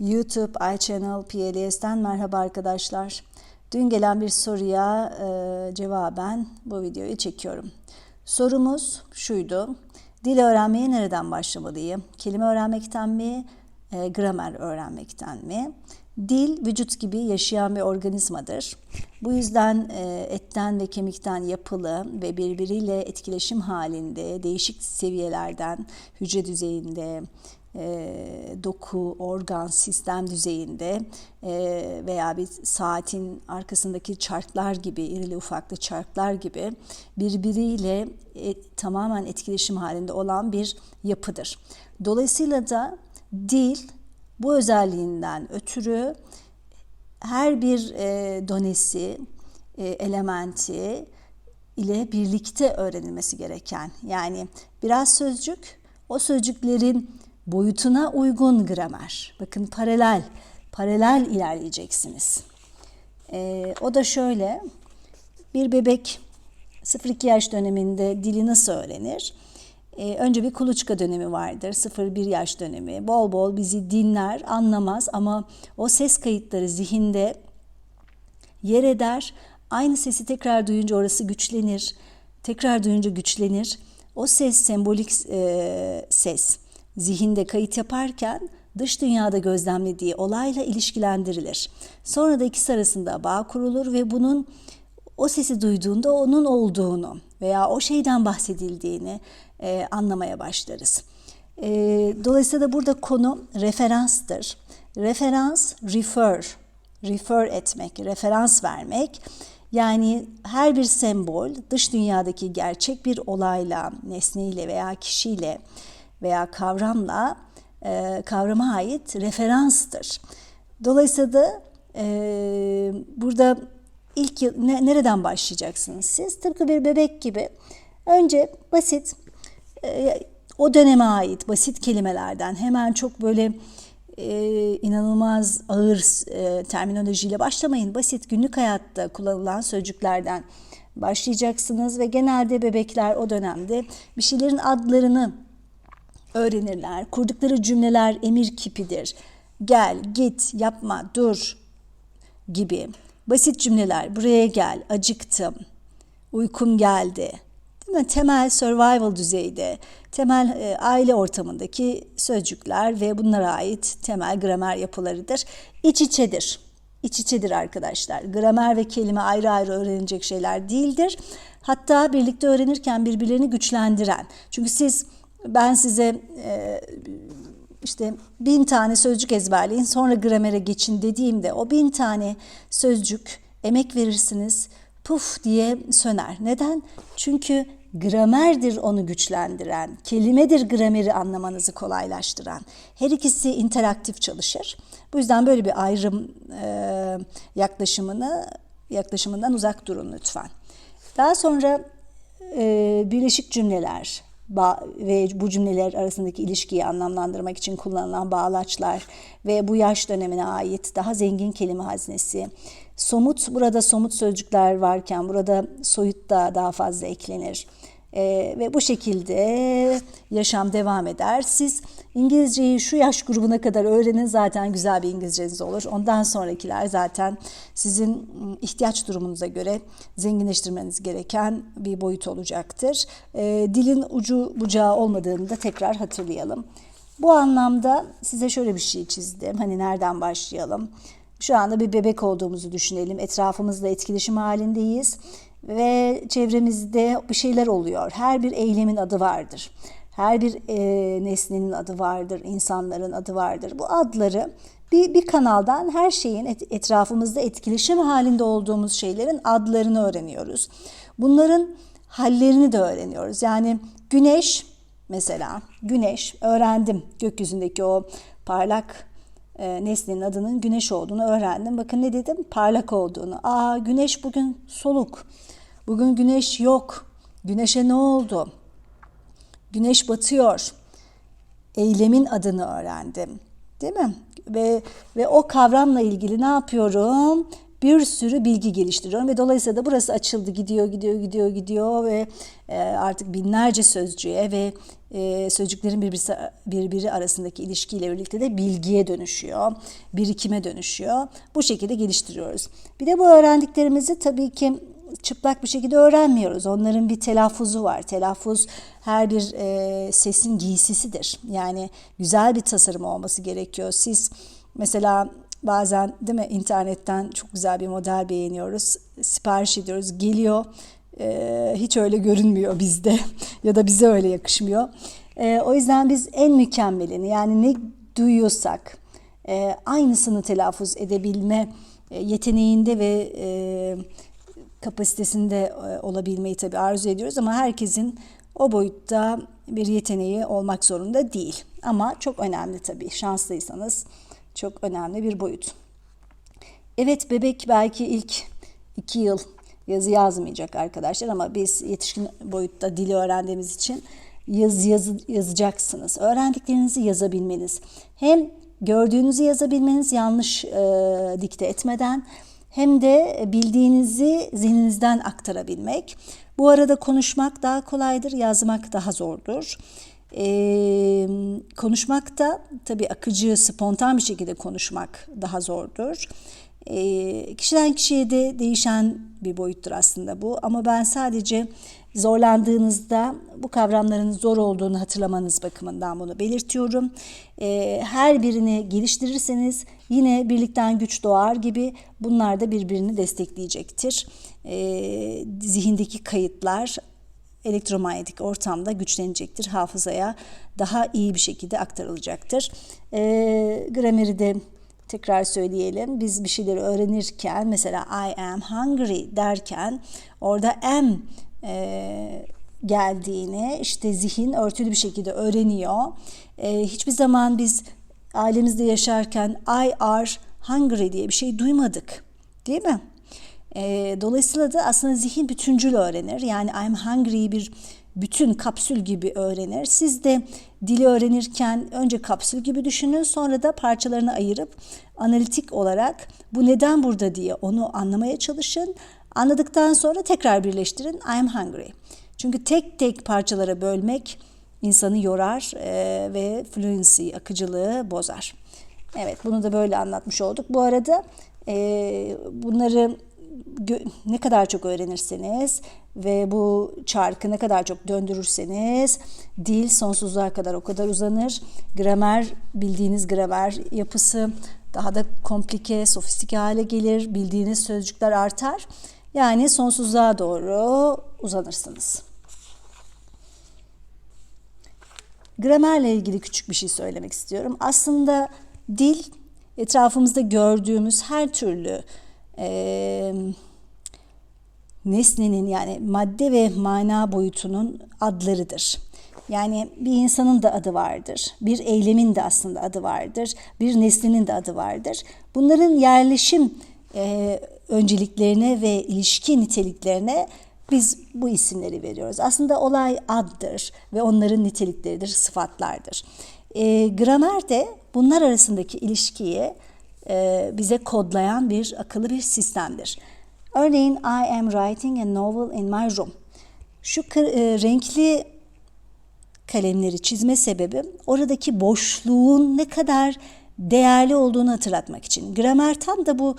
YouTube iChannel PLS'ten merhaba arkadaşlar. Dün gelen bir soruya e, cevaben bu videoyu çekiyorum. Sorumuz şuydu. Dil öğrenmeye nereden başlamalıyım? Kelime öğrenmekten mi? E, gramer öğrenmekten mi? Dil vücut gibi yaşayan bir organizmadır. Bu yüzden e, etten ve kemikten yapılı ve birbiriyle etkileşim halinde değişik seviyelerden hücre düzeyinde, e, doku, organ, sistem düzeyinde e, veya bir saatin arkasındaki çarklar gibi, irili ufaklı çarklar gibi birbiriyle tamamen etkileşim halinde olan bir yapıdır. Dolayısıyla da dil bu özelliğinden ötürü her bir e, donesi, e, elementi ile birlikte öğrenilmesi gereken yani biraz sözcük, o sözcüklerin boyutuna uygun gramer. Bakın paralel, paralel ilerleyeceksiniz. E, o da şöyle, bir bebek 0-2 yaş döneminde dili nasıl öğrenir? Ee, önce bir kuluçka dönemi vardır. 0-1 yaş dönemi. Bol bol bizi dinler, anlamaz ama o ses kayıtları zihinde yer eder. Aynı sesi tekrar duyunca orası güçlenir. Tekrar duyunca güçlenir. O ses sembolik e, ses zihinde kayıt yaparken dış dünyada gözlemlediği olayla ilişkilendirilir. Sonra da ikisi arasında bağ kurulur ve bunun o sesi duyduğunda onun olduğunu veya o şeyden bahsedildiğini e, anlamaya başlarız. E, dolayısıyla da burada konu referanstır. Referans, refer, refer etmek, referans vermek. Yani her bir sembol dış dünyadaki gerçek bir olayla, nesneyle veya kişiyle veya kavramla e, kavrama ait referanstır. Dolayısıyla da e, burada ilk yıl, ne, nereden başlayacaksınız siz? Tıpkı bir bebek gibi. Önce basit, e, o döneme ait basit kelimelerden hemen çok böyle e, inanılmaz ağır e, terminolojiyle başlamayın. Basit günlük hayatta kullanılan sözcüklerden başlayacaksınız ve genelde bebekler o dönemde bir şeylerin adlarını öğrenirler. Kurdukları cümleler emir kipidir. Gel, git, yapma, dur gibi basit cümleler. Buraya gel, acıktım, uykum geldi. Değil mi? Temel survival düzeyde, temel e, aile ortamındaki sözcükler ve bunlara ait temel gramer yapılarıdır. İç içedir. İç içedir arkadaşlar. Gramer ve kelime ayrı ayrı öğrenecek şeyler değildir. Hatta birlikte öğrenirken birbirlerini güçlendiren. Çünkü siz ben size e, işte bin tane sözcük ezberleyin sonra gramere geçin dediğimde o bin tane sözcük emek verirsiniz puf diye söner. Neden? Çünkü gramerdir onu güçlendiren, kelimedir grameri anlamanızı kolaylaştıran. Her ikisi interaktif çalışır. Bu yüzden böyle bir ayrım e, yaklaşımını yaklaşımından uzak durun lütfen. Daha sonra e, birleşik cümleler, ve bu cümleler arasındaki ilişkiyi anlamlandırmak için kullanılan bağlaçlar ve bu yaş dönemine ait daha zengin kelime haznesi. Somut burada somut sözcükler varken burada soyut da daha fazla eklenir. E, ve bu şekilde yaşam devam eder. Siz İngilizceyi şu yaş grubuna kadar öğrenin zaten güzel bir İngilizceniz olur. Ondan sonrakiler zaten sizin ıı, ihtiyaç durumunuza göre zenginleştirmeniz gereken bir boyut olacaktır. E, dilin ucu bucağı olmadığını da tekrar hatırlayalım. Bu anlamda size şöyle bir şey çizdim. Hani nereden başlayalım? Şu anda bir bebek olduğumuzu düşünelim. Etrafımızla etkileşim halindeyiz ve çevremizde bir şeyler oluyor. Her bir eylemin adı vardır. Her bir e, nesnenin adı vardır, insanların adı vardır. Bu adları bir, bir kanaldan her şeyin et, etrafımızda etkileşim halinde olduğumuz şeylerin adlarını öğreniyoruz. Bunların hallerini de öğreniyoruz. Yani güneş mesela, güneş öğrendim gökyüzündeki o parlak e, nesnenin adının güneş olduğunu öğrendim. Bakın ne dedim? Parlak olduğunu. Aa güneş bugün soluk. Bugün güneş yok. Güneşe ne oldu? Güneş batıyor. Eylemin adını öğrendim. Değil mi? Ve ve o kavramla ilgili ne yapıyorum? bir sürü bilgi geliştiriyorum ve dolayısıyla da burası açıldı gidiyor gidiyor gidiyor gidiyor ve e, artık binlerce sözcüğe ve e, sözcüklerin birbiri, birbiri arasındaki ilişkiyle birlikte de bilgiye dönüşüyor, birikime dönüşüyor. Bu şekilde geliştiriyoruz. Bir de bu öğrendiklerimizi tabii ki çıplak bir şekilde öğrenmiyoruz. Onların bir telaffuzu var. Telaffuz her bir e, sesin giysisidir. Yani güzel bir tasarım olması gerekiyor. Siz mesela bazen değil mi internetten çok güzel bir model beğeniyoruz. Sipariş ediyoruz. Geliyor. E, hiç öyle görünmüyor bizde ya da bize öyle yakışmıyor. E, o yüzden biz en mükemmelini yani ne duyuyorsak e, aynısını telaffuz edebilme e, yeteneğinde ve e, kapasitesinde e, olabilmeyi tabii arzu ediyoruz ama herkesin o boyutta bir yeteneği olmak zorunda değil. Ama çok önemli tabii. Şanslıysanız çok önemli bir boyut. Evet bebek belki ilk iki yıl yazı yazmayacak arkadaşlar ama biz yetişkin boyutta dili öğrendiğimiz için yaz, yaz yazacaksınız. Öğrendiklerinizi yazabilmeniz. Hem gördüğünüzü yazabilmeniz yanlış e, dikte etmeden hem de bildiğinizi zihninizden aktarabilmek. Bu arada konuşmak daha kolaydır, yazmak daha zordur. Ee, konuşmak da tabii akıcı, spontan bir şekilde konuşmak daha zordur. Ee, kişiden kişiye de değişen bir boyuttur aslında bu. Ama ben sadece zorlandığınızda bu kavramların zor olduğunu hatırlamanız bakımından bunu belirtiyorum. Ee, her birini geliştirirseniz yine birlikten güç doğar gibi bunlar da birbirini destekleyecektir. Ee, zihindeki kayıtlar elektromanyetik ortamda güçlenecektir. Hafızaya daha iyi bir şekilde aktarılacaktır. E, grameri de tekrar söyleyelim. Biz bir şeyleri öğrenirken mesela I am hungry derken orada am e, geldiğini işte zihin örtülü bir şekilde öğreniyor. E, hiçbir zaman biz ailemizde yaşarken I are hungry diye bir şey duymadık. Değil mi? E, dolayısıyla da aslında zihin bütüncül öğrenir. Yani I'm hungry bir bütün kapsül gibi öğrenir. Siz de dili öğrenirken önce kapsül gibi düşünün sonra da parçalarını ayırıp analitik olarak bu neden burada diye onu anlamaya çalışın. Anladıktan sonra tekrar birleştirin I'm hungry. Çünkü tek tek parçalara bölmek insanı yorar e, ve fluency, akıcılığı bozar. Evet bunu da böyle anlatmış olduk. Bu arada e, bunları ne kadar çok öğrenirseniz ve bu çarkı ne kadar çok döndürürseniz dil sonsuzluğa kadar o kadar uzanır. Gramer bildiğiniz gramer yapısı daha da komplike, sofistike hale gelir. Bildiğiniz sözcükler artar. Yani sonsuzluğa doğru uzanırsınız. Gramerle ilgili küçük bir şey söylemek istiyorum. Aslında dil etrafımızda gördüğümüz her türlü e, nesnenin yani madde ve mana boyutunun adlarıdır. Yani bir insanın da adı vardır. Bir eylemin de aslında adı vardır. Bir nesnenin de adı vardır. Bunların yerleşim e, önceliklerine ve ilişki niteliklerine biz bu isimleri veriyoruz. Aslında olay addır ve onların nitelikleridir, sıfatlardır. E, gramer de bunlar arasındaki ilişkiyi e, bize kodlayan bir akıllı bir sistemdir. Örneğin I am writing a novel in my room. Şu e, renkli kalemleri çizme sebebim oradaki boşluğun ne kadar değerli olduğunu hatırlatmak için. Gramer tam da bu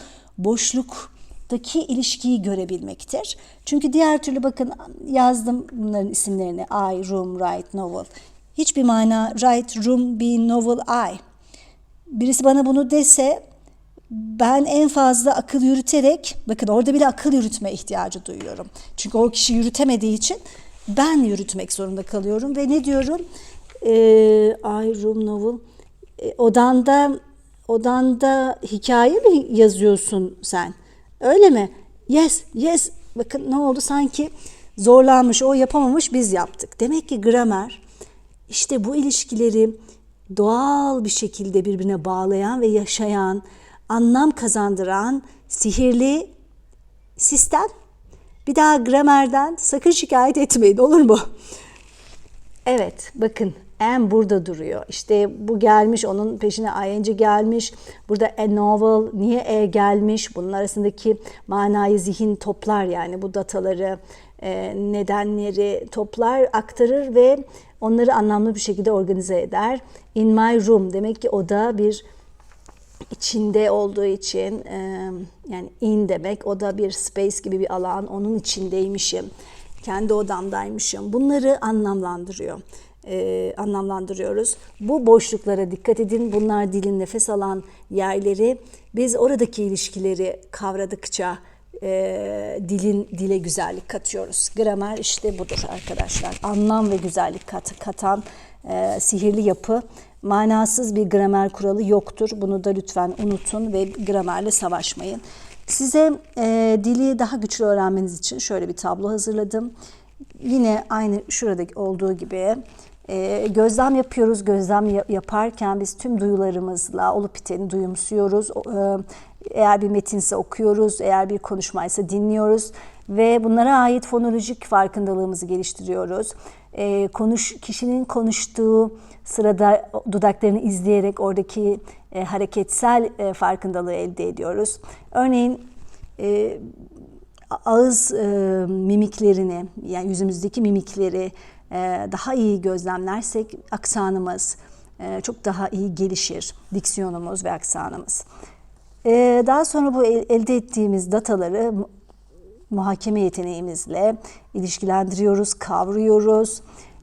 boşluktaki ilişkiyi görebilmektir. Çünkü diğer türlü bakın yazdım bunların isimlerini. I, room, write, novel. Hiçbir mana write, room, be, novel, I. Birisi bana bunu dese ben en fazla akıl yürüterek, bakın orada bile akıl yürütme ihtiyacı duyuyorum. Çünkü o kişi yürütemediği için ben yürütmek zorunda kalıyorum ve ne diyorum? Ee, I room novel. E, odanda odanda hikaye mi yazıyorsun sen? Öyle mi? Yes, yes. Bakın ne oldu sanki zorlanmış, o yapamamış biz yaptık. Demek ki gramer işte bu ilişkileri doğal bir şekilde birbirine bağlayan ve yaşayan, anlam kazandıran sihirli sistem. Bir daha gramerden sakın şikayet etmeyin olur mu? Evet bakın am burada duruyor. İşte bu gelmiş, onun peşine ing gelmiş. Burada a novel, niye e gelmiş? Bunun arasındaki manayı zihin toplar yani bu dataları, e, nedenleri toplar, aktarır ve onları anlamlı bir şekilde organize eder. In my room demek ki o da bir içinde olduğu için e, yani in demek o da bir space gibi bir alan onun içindeymişim kendi odamdaymışım bunları anlamlandırıyor e, anlamlandırıyoruz bu boşluklara dikkat edin bunlar dilin nefes alan yerleri biz oradaki ilişkileri kavradıkça e, dilin dile güzellik katıyoruz gramer işte budur arkadaşlar anlam ve güzellik kat, katan e, sihirli yapı manasız bir gramer kuralı yoktur. Bunu da lütfen unutun ve gramerle savaşmayın. Size e, dili daha güçlü öğrenmeniz için şöyle bir tablo hazırladım. Yine aynı şuradaki olduğu gibi e, gözlem yapıyoruz. Gözlem yaparken biz tüm duyularımızla olup biteni duyumsuyoruz. E, eğer bir metinse okuyoruz, eğer bir konuşmaysa dinliyoruz ve bunlara ait fonolojik farkındalığımızı geliştiriyoruz. E, konuş kişinin konuştuğu sırada dudaklarını izleyerek oradaki e, hareketsel e, farkındalığı elde ediyoruz. Örneğin e, ağız e, mimiklerini yani yüzümüzdeki mimikleri e, daha iyi gözlemlersek aksanımız e, çok daha iyi gelişir. Diksiyonumuz ve aksanımız. E, daha sonra bu el, elde ettiğimiz dataları muhakeme yeteneğimizle ilişkilendiriyoruz, kavruyoruz.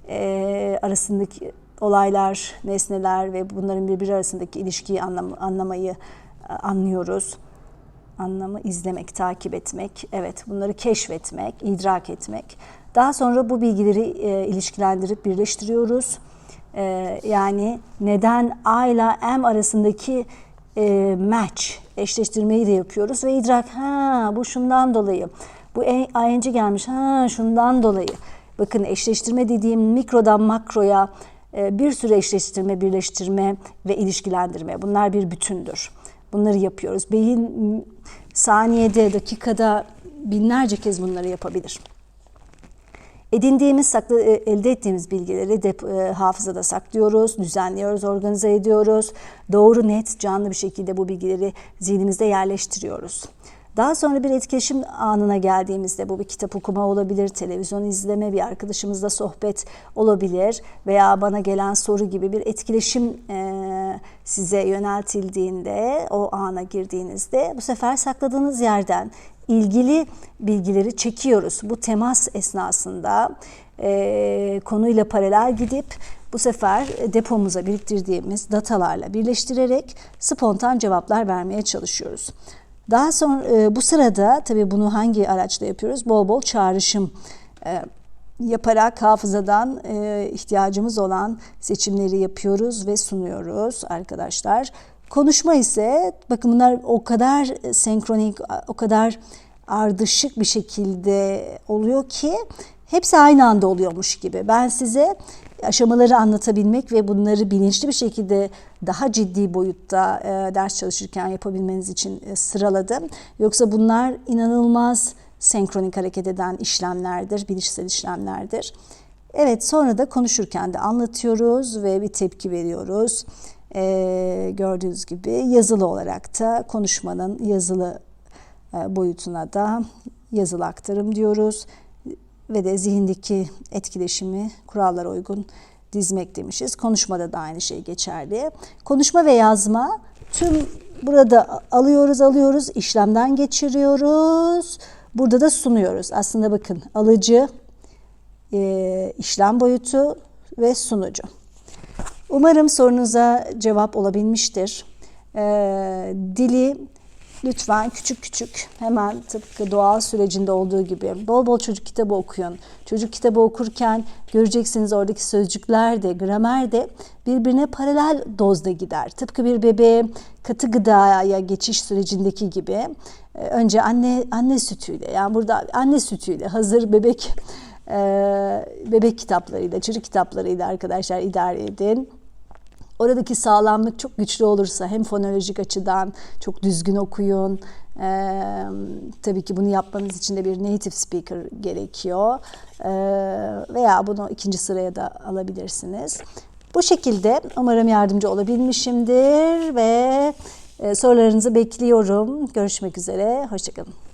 E, arasındaki olaylar, nesneler ve bunların birbiri arasındaki ilişkiyi anlam anlamayı e, anlıyoruz. Anlamı izlemek, takip etmek, evet bunları keşfetmek, idrak etmek. Daha sonra bu bilgileri e, ilişkilendirip birleştiriyoruz. E, yani neden A ile M arasındaki e, match, eşleştirmeyi de yapıyoruz ve idrak, ha bu şundan dolayı, bu ing gelmiş, ha şundan dolayı. Bakın eşleştirme dediğim mikrodan makroya e, bir sürü eşleştirme, birleştirme ve ilişkilendirme. Bunlar bir bütündür. Bunları yapıyoruz. Beyin saniyede, dakikada binlerce kez bunları yapabilir. Edindiğimiz, saklı, e, elde ettiğimiz bilgileri de e, hafızada saklıyoruz, düzenliyoruz, organize ediyoruz. Doğru, net, canlı bir şekilde bu bilgileri zihnimizde yerleştiriyoruz. Daha sonra bir etkileşim anına geldiğimizde bu bir kitap okuma olabilir, televizyon izleme, bir arkadaşımızla sohbet olabilir veya bana gelen soru gibi bir etkileşim e, size yöneltildiğinde, o ana girdiğinizde bu sefer sakladığınız yerden ilgili bilgileri çekiyoruz. Bu temas esnasında e, konuyla paralel gidip bu sefer depomuza biriktirdiğimiz datalarla birleştirerek spontan cevaplar vermeye çalışıyoruz. Daha sonra e, bu sırada tabii bunu hangi araçla yapıyoruz? Bol bol çağrışım e, yaparak hafızadan e, ihtiyacımız olan seçimleri yapıyoruz ve sunuyoruz arkadaşlar. Konuşma ise bakın bunlar o kadar senkronik, o kadar ardışık bir şekilde oluyor ki hepsi aynı anda oluyormuş gibi. Ben size aşamaları anlatabilmek ve bunları bilinçli bir şekilde daha ciddi boyutta e, ders çalışırken yapabilmeniz için e, sıraladım. Yoksa bunlar inanılmaz senkronik hareket eden işlemlerdir, bilişsel işlemlerdir. Evet sonra da konuşurken de anlatıyoruz ve bir tepki veriyoruz. E, gördüğünüz gibi yazılı olarak da konuşmanın yazılı e, boyutuna da yazılı aktarım diyoruz ve de zihindeki etkileşimi kurallara uygun dizmek demişiz. Konuşmada da aynı şey geçerli. Konuşma ve yazma tüm burada alıyoruz alıyoruz işlemden geçiriyoruz. Burada da sunuyoruz. Aslında bakın alıcı, e, işlem boyutu ve sunucu. Umarım sorunuza cevap olabilmiştir. E, dili Lütfen küçük küçük hemen tıpkı doğal sürecinde olduğu gibi bol bol çocuk kitabı okuyun. Çocuk kitabı okurken göreceksiniz oradaki sözcükler de gramer de birbirine paralel dozda gider. Tıpkı bir bebeğe katı gıdaya geçiş sürecindeki gibi e, önce anne anne sütüyle yani burada anne sütüyle hazır bebek e, bebek kitaplarıyla çocuk kitaplarıyla arkadaşlar idare edin. Oradaki sağlamlık çok güçlü olursa hem fonolojik açıdan çok düzgün okuyun. Ee, tabii ki bunu yapmanız için de bir native speaker gerekiyor. Ee, veya bunu ikinci sıraya da alabilirsiniz. Bu şekilde umarım yardımcı olabilmişimdir ve sorularınızı bekliyorum. Görüşmek üzere, hoşçakalın.